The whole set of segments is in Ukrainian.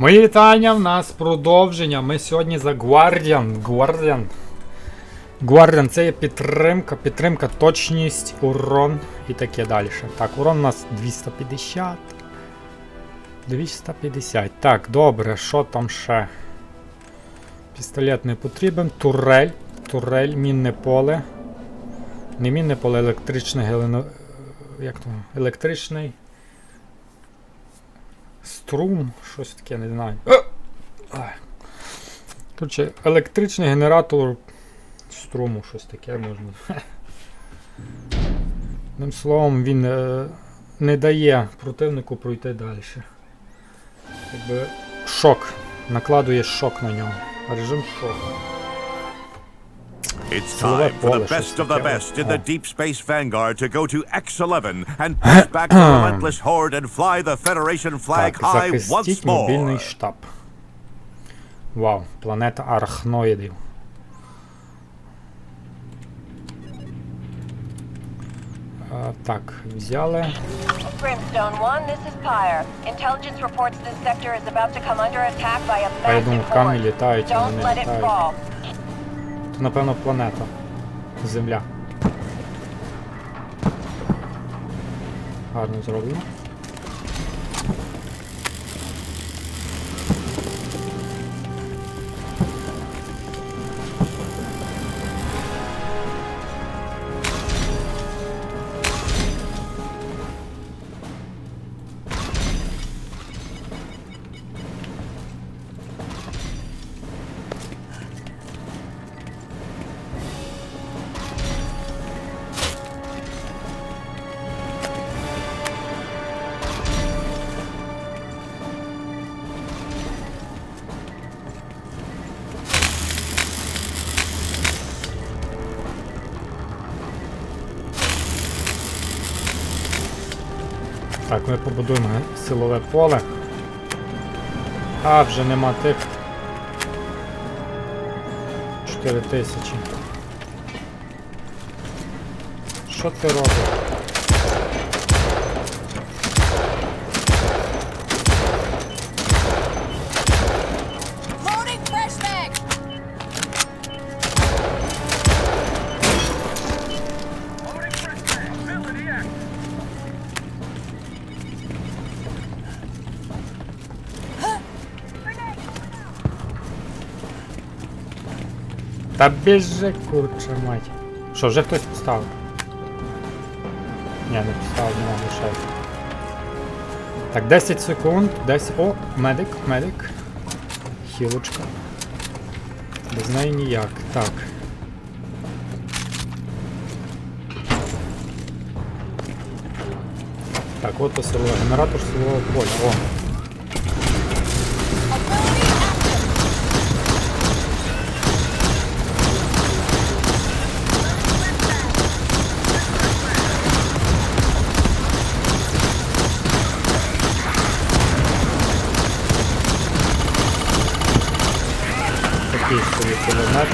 Мої вітання в нас продовження. Ми сьогодні за Guardian. Guardian. Guardian це є підтримка, підтримка, точність, урон і таке далі. Так, урон у нас 250. 250. Так, добре, що там ще? Пістолет не потрібен. Турель. Турель, мінне поле. Не мінне поле, електричне гелено... Як то? Електричний. Струм, щось таке, не знаю. Е! Коротше, електричний генератор струму, щось таке можна. Одним словом, він е, не дає противнику пройти далі. Якби шок. Накладує шок на нього. Режим шоку. It's Silhouette time for the polish, best of the okay. best in the Oh. Deep Space Vanguard to go to X11 and push back the relentless horde and fly the Federation flag Так, high once захистіть мобільний more. штаб. Вау, планета арахноїдів. А, так, взяли. Brimstone 1, this is Pyre. Intelligence reports this sector is about to come under attack by a А я думав, massive камні horde. літають, а Don't вони не let it літають. fall. Напевно, планета. Земля. Гарно зроблено. Так, ми побудуємо силове поле. А, вже нема тих. 4 тисячі. Що ти робиш? Та біжи, курче мать. Що, вже хтось поставив? Ні, не поставив, нема грошей. Так, 10 секунд, 10. О, медик, медик. Хілочка. Без неї ніяк. Так. Так, от і. Генератор силового поля. О. Такий собі кулемет.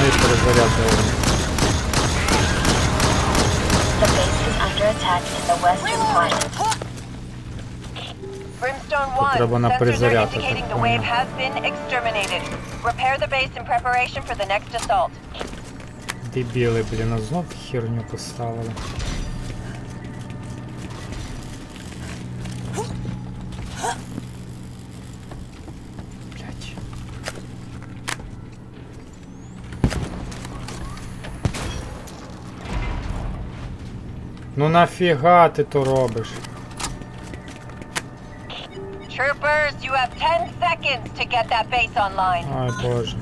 Ну і перезаряд зроблений. The base is under attack in the western Reloading! flank. Brimstone 1, треба на sensors are перезаряд, я indicating так the wave понял. has been exterminated. Repair the base in preparation for the next assault. Дебіли, блін, а знов херню поставили. Ну нафіга ти то робиш? Troopers, you have 10 seconds to get that base online. Ай боже.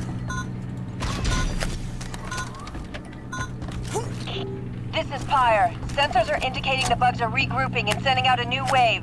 This is Pyre. Sensors are indicating the bugs are regrouping and sending out a new wave.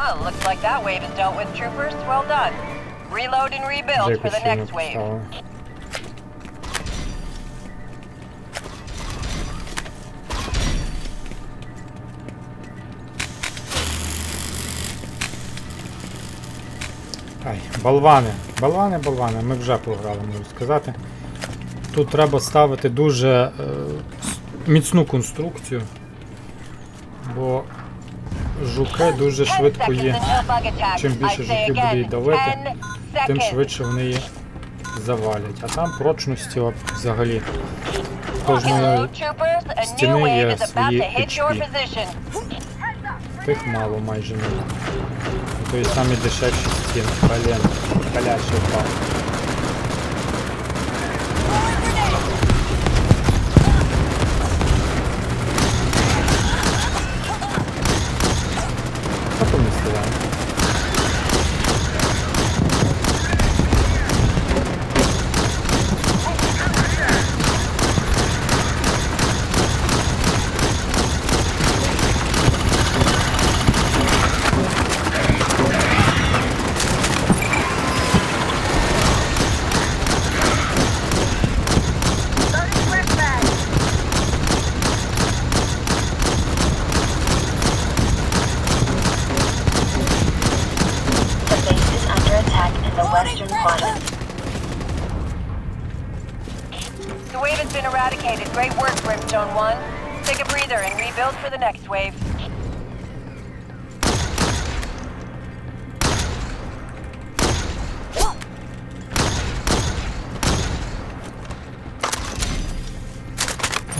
Well, looks like that wave is dealt with, troopers. Well done. Reload and rebuild for the next wave. Ай, болвани, болвани, болвани, ми вже програли, можу сказати. Тут треба ставити дуже е, міцну конструкцію, бо жуки дуже швидко є. Чим більше жуків буде again, давити, тим швидше вони її завалять. А там прочності взагалі кожної стіни є свої HP. тих мало майже не. То і самі дешевші стіни. Калячий впав.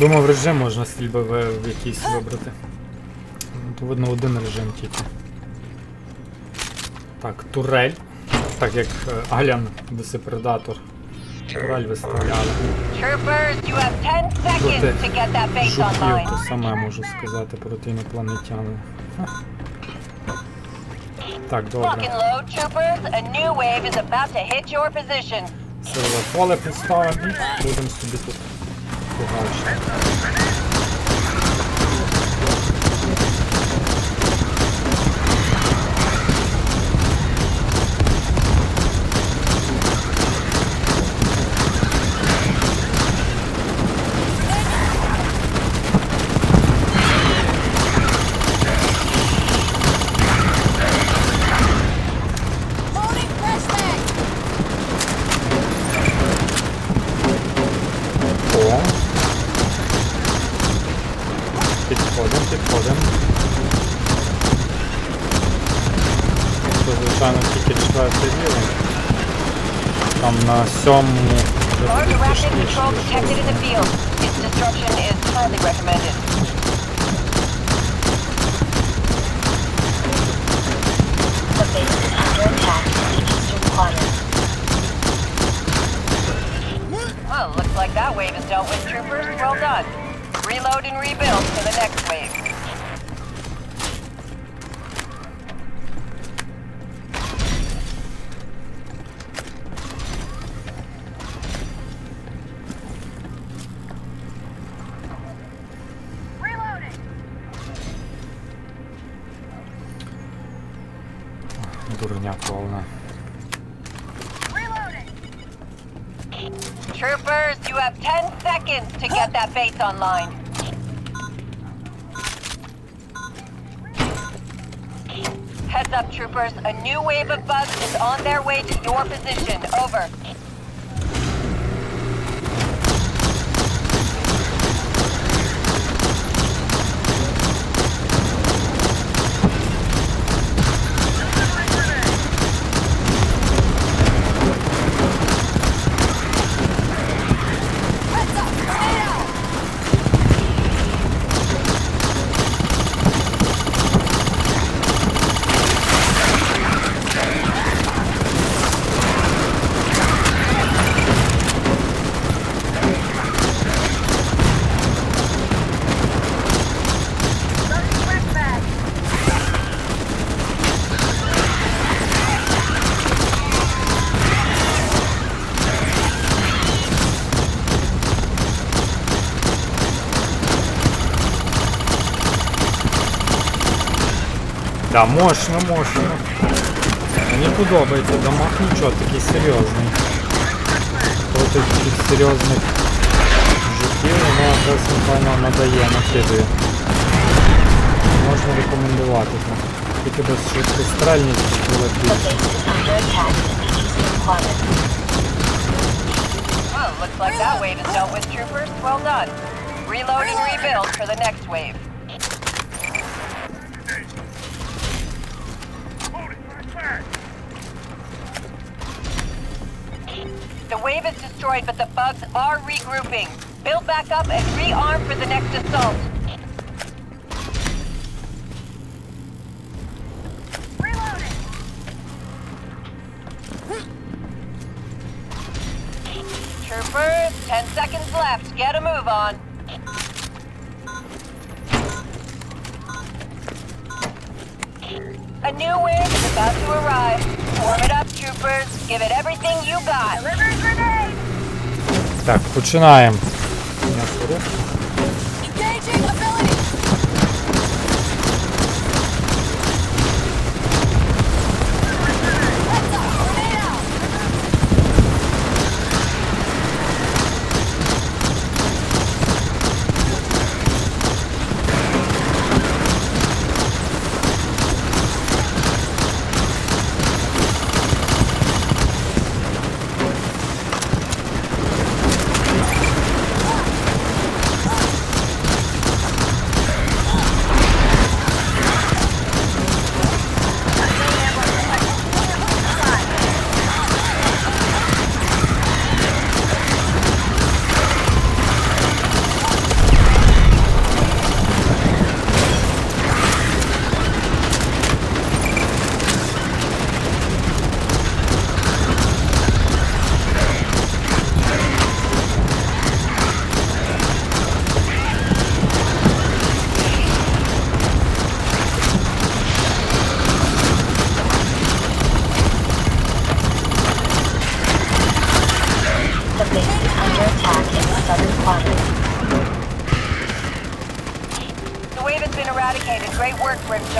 Думав, режим можна стрільби в, якийсь вибрати. Ну, То видно один режим тільки. Так, турель. Так як е, Алян Десепредатор. Турель виставляли. Troopers, you have 10 seconds Проти жуків то саме можу сказати проти інопланетян. Ха. Так, добре. Силове поле підставимо і будемо собі тут Promotion. Under attack in the eastern quadrant. Well, looks like that wave is dealt with, troopers. Well done. Reload and rebuild for the next Дурня повна. Troopers, you have 10 seconds to get that base online. Heads up, troopers. A new wave of bugs is on their way to your position. Over. Да, мощно, мощно. Мені подобається, дамаг нічого, такий серйозний. Проти таких серйозних життів воно якраз файно надає, накидує. Можна рекомендувати. так. Тільки без швидкострельності було The більше. base is under attack and needs required. Well, looks like that wave is dealt with, troopers. Well done. Reload and rebuild for the next wave. The wave is destroyed, but the bugs are regrouping. Build back up and rearm for the next assault. Troopers, 10 seconds left. Get a move on. A new wave about to arrive. Warm it up, troopers. Give it everything you got. Delivery grenade! Так, починаємо.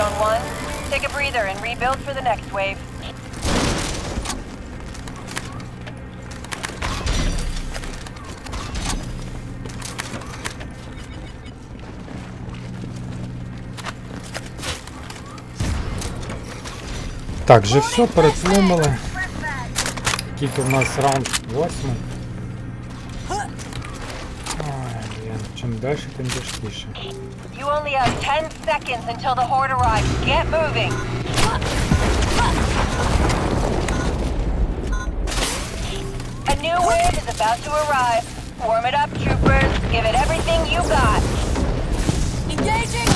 work, Brimstone 1. Take a breather and rebuild for the next wave. Так, вже все, переплюнули. Тільки в нас раунд восьмий. далі, тим тяжкіше. You only have 10 seconds until the horde arrives. Get moving. A new wave is about to arrive. Warm it up, troopers. Give it everything you got. Engaging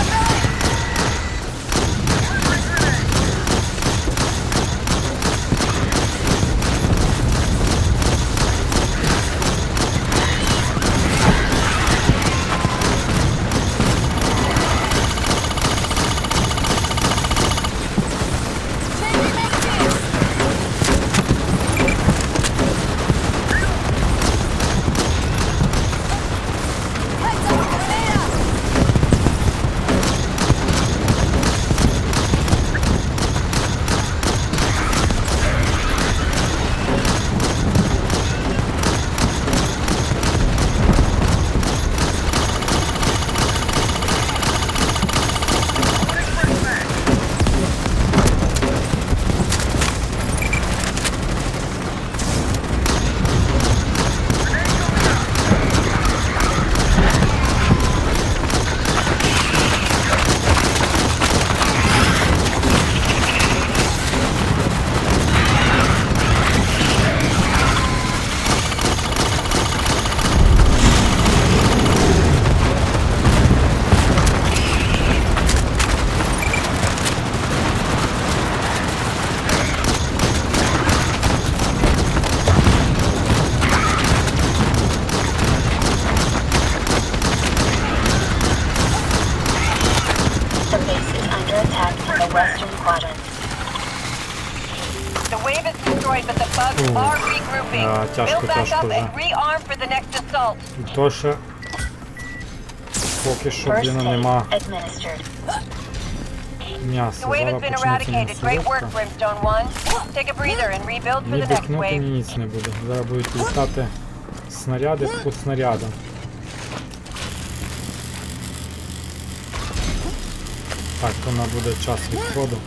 the next assault. І то ще поки що, блін, нема. has Зараз почнеться. М'ясорубка. Brimstone 1. Take a breather and rebuild for Ні next ні ніц не буде. Зараз будуть літати снаряди по снарядам. Так, то буде час відходу.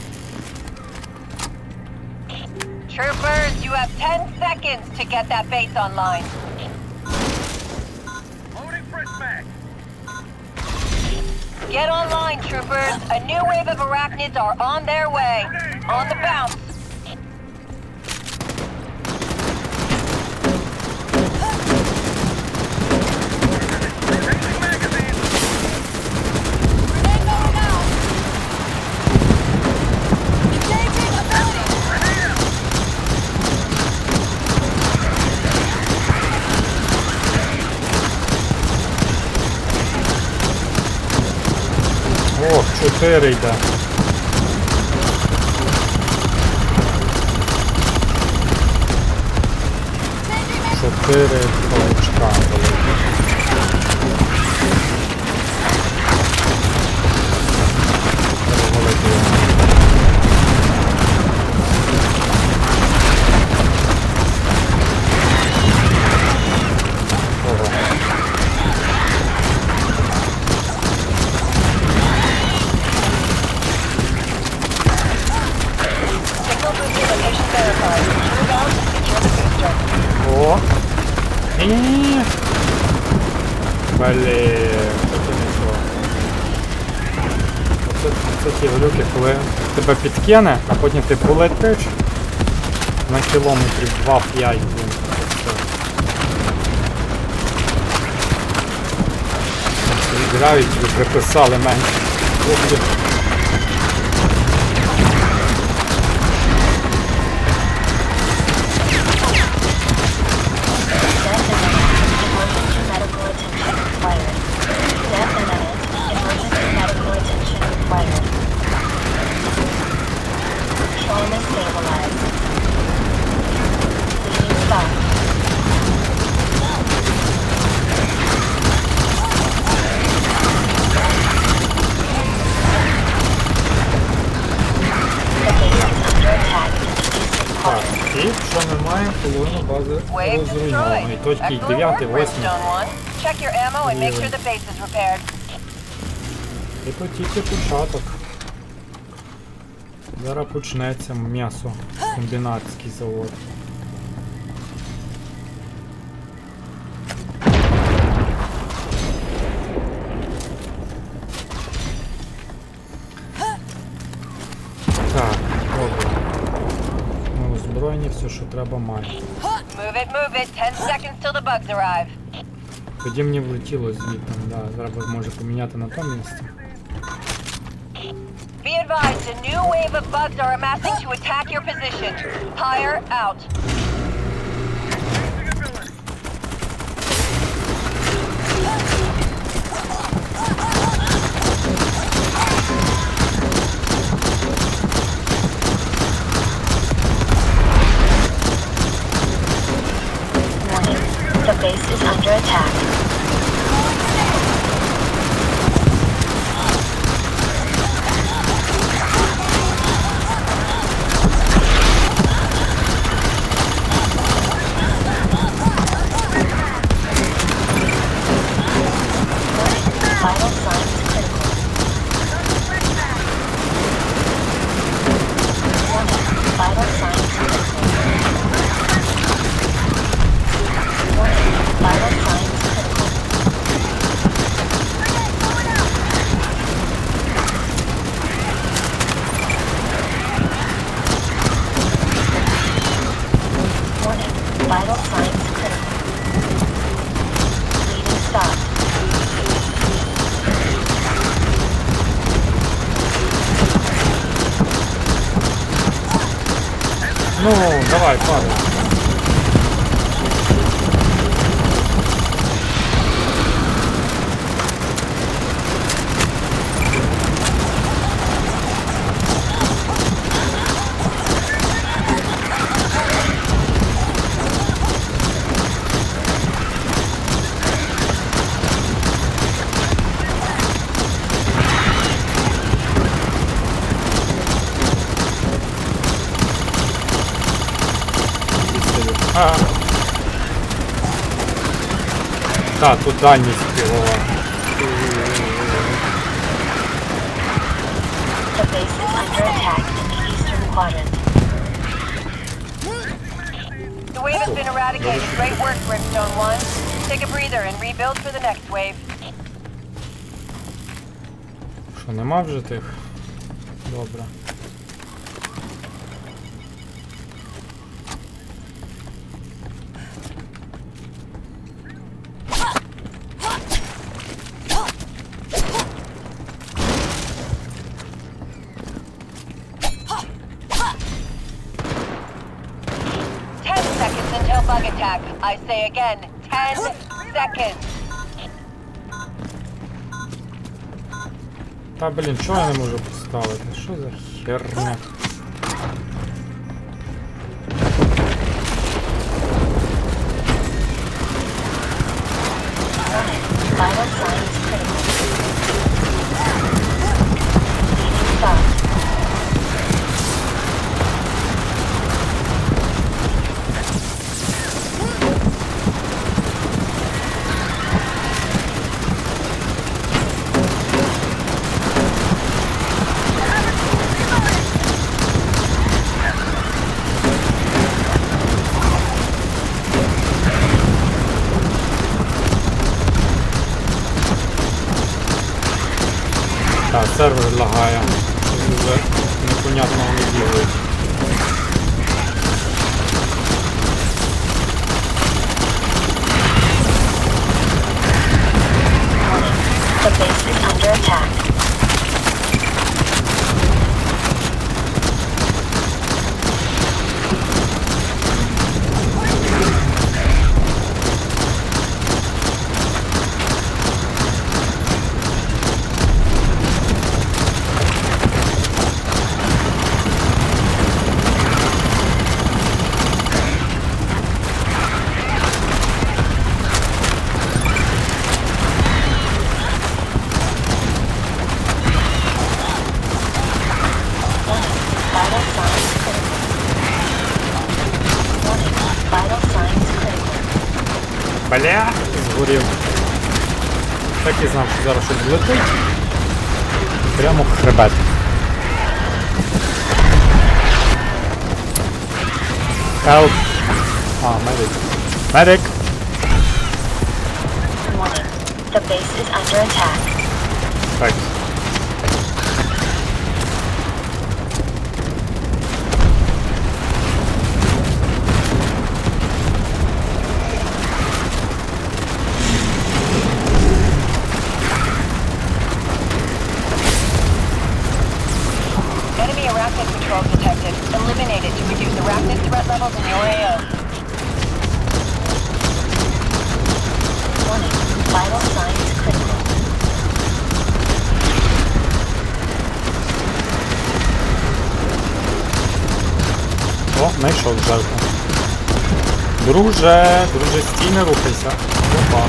Troopers, you have 10 seconds to get that base online. Get online, troopers. A new wave of arachnids are on their way. On the bounce. Ох, чотири йде. Чотири Блін, це не то. Оце, це ті глюки, коли тебе підкине, а потім ти полетиш на кілометрів 2-5, Грають, приписали менше. І що ми маємо, половину бази розруйнованої. розруйновано. І точки 9, 8. Brimstone 1. Check your ammo and make sure Really? the base is repaired. І то тільки початок. Зараз почнеться м'ясо. Комбінатський завод. треба, маємо. Move it, move it. 10 seconds till the bugs arrive. Тоді мені влетіло звідти, да, зараз може поміняти на тому місці. Be advised, a new wave of bugs are amassing to attack your position. Higher out. Attack. Vital signs critical. Bleeding stopped. Ну, давай, падай. Так, тут дальність пілова. The base is under attack in the eastern quadrant. The wave has been eradicated. Great work, Brimstone 1. Take a breather and rebuild for the next wave. Що, нема вже тих? Добре. say again, ten seconds. Та блін, чого я не можу поставити? Що за херня? зараз щось злетить. Прямо в хребет. Help! А, медик. Медик! Warning. The base is under attack. Так. Dobrze, drużyski na ruchy są. Opa.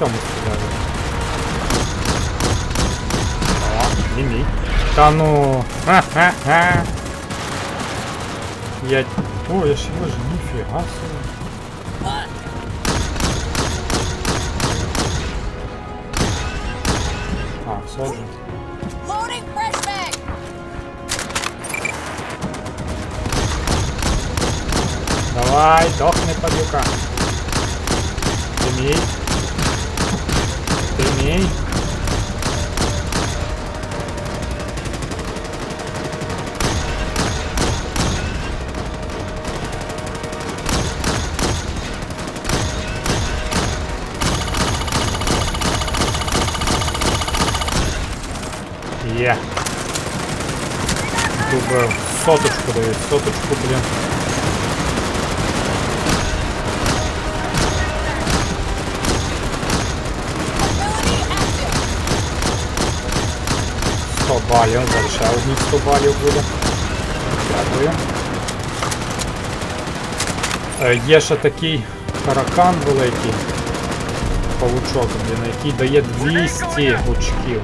Ей, по всьому стріляю. О, не мій. Та ну. Ха-ха-ха. Я... О, я ще вижу, ніфіга собі. А, все вже. Loading fresh mag. Давай Давай, дохни, падюка. Ти мій. Ти мій. Є. Добив. Соточку дають, соточку, блін. 100 балів, зараз ще одні 100 балів буде. Дякую. Е, Є ще такий таракан великий. Павучок, блін, який дає 200 очків.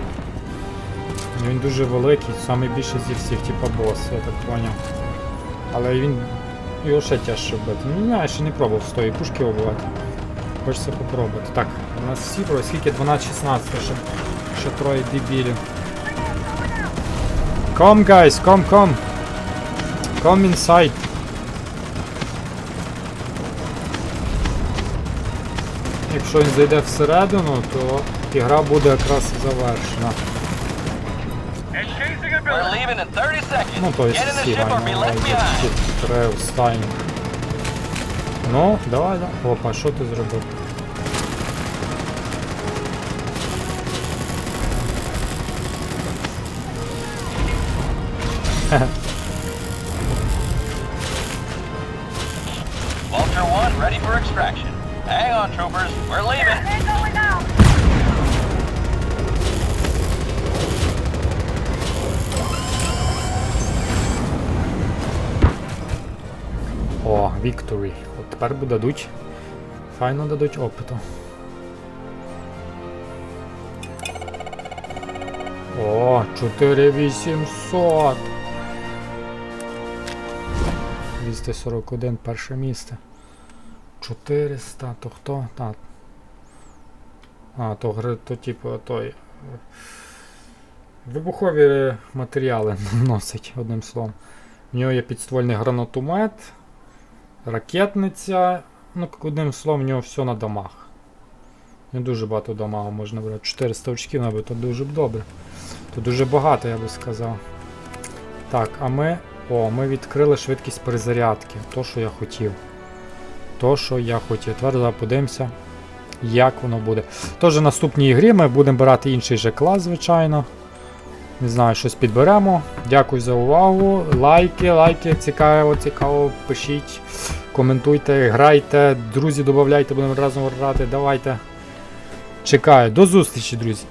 Він дуже великий, найбільший зі всіх, типа бос, я так поняв. Але він. Його ще тяжче вбити. Ну, знаю, ще не пробував з тої пушки вбивати. Хочеться попробувати. Так, у нас всі про скільки 12-16, ще, ще троє дебілів. Come guys, come, come. Come inside. Якщо він зайде всередину, то ігра буде якраз завершена. We're leaving in 30 seconds. Ну, то есть behind. три останні. Ну, давай, давай. Опа, що ти зробив? Vulture 1 ready for extraction. Hang on, troopers. We're leaving. Yeah, they're going out. О, Victory. От тепер дадуть. Файно дадуть опиту. О, 4800. 241 перше місце. 400, то хто? Так. А, то то типу той. е, Вибухові матеріали носить, одним словом. В нього є підствольний гранатомет, ракетниця. Ну, одним словом, в нього все на домах. Не дуже багато дамагу можна брати. 400 очків набити, то дуже б добре. То дуже багато, я би сказав. Так, а ми. О, ми відкрили швидкість перезарядки. То, що я хотів. То, що я хотів. Зараз подивимося, як воно буде. Тож в наступній грі ми будемо брати інший же клас, звичайно. Не знаю, щось підберемо. Дякую за увагу. Лайки, лайки, цікаво, цікаво, пишіть, коментуйте, грайте, друзі, додавайте, будемо разом грати. Давайте. Чекаю. До зустрічі, друзі.